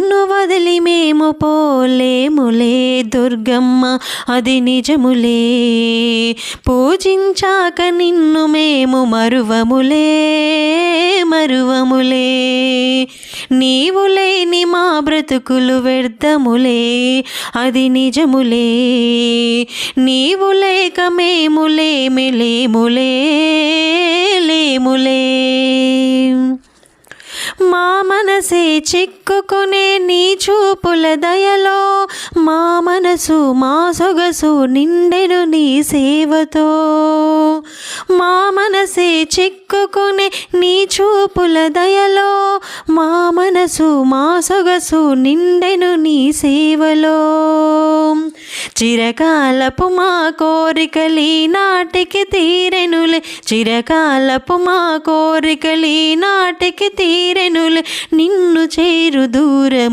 నిన్ను వదిలి మేము పోలేములే దుర్గమ్మ అది నిజములే. పూజించాక నిన్ను మేము మరువములే మరువములే. నీవు లేని మా బ్రతుకులు వ్యర్థములే అది నిజములే. నీవు లేక మేము లేమి లేములే లేములే. మా మనసే చిక్కుకునే నీ చూపుల దయలో మా మనసు మా సొగసు నిండెను నీ సేవతో. మా మనసే చిక్కుకునే నీ చూపుల దయలో మా మనసు మా సొగసు నిండెను నీ సేవలో. చిరకాలపు మా కోరికలి నాటికి తీరెనులే. చిరకాలపు మా కోరికలి నాటికి తీరెనులే. నిన్ను చేరు దూరం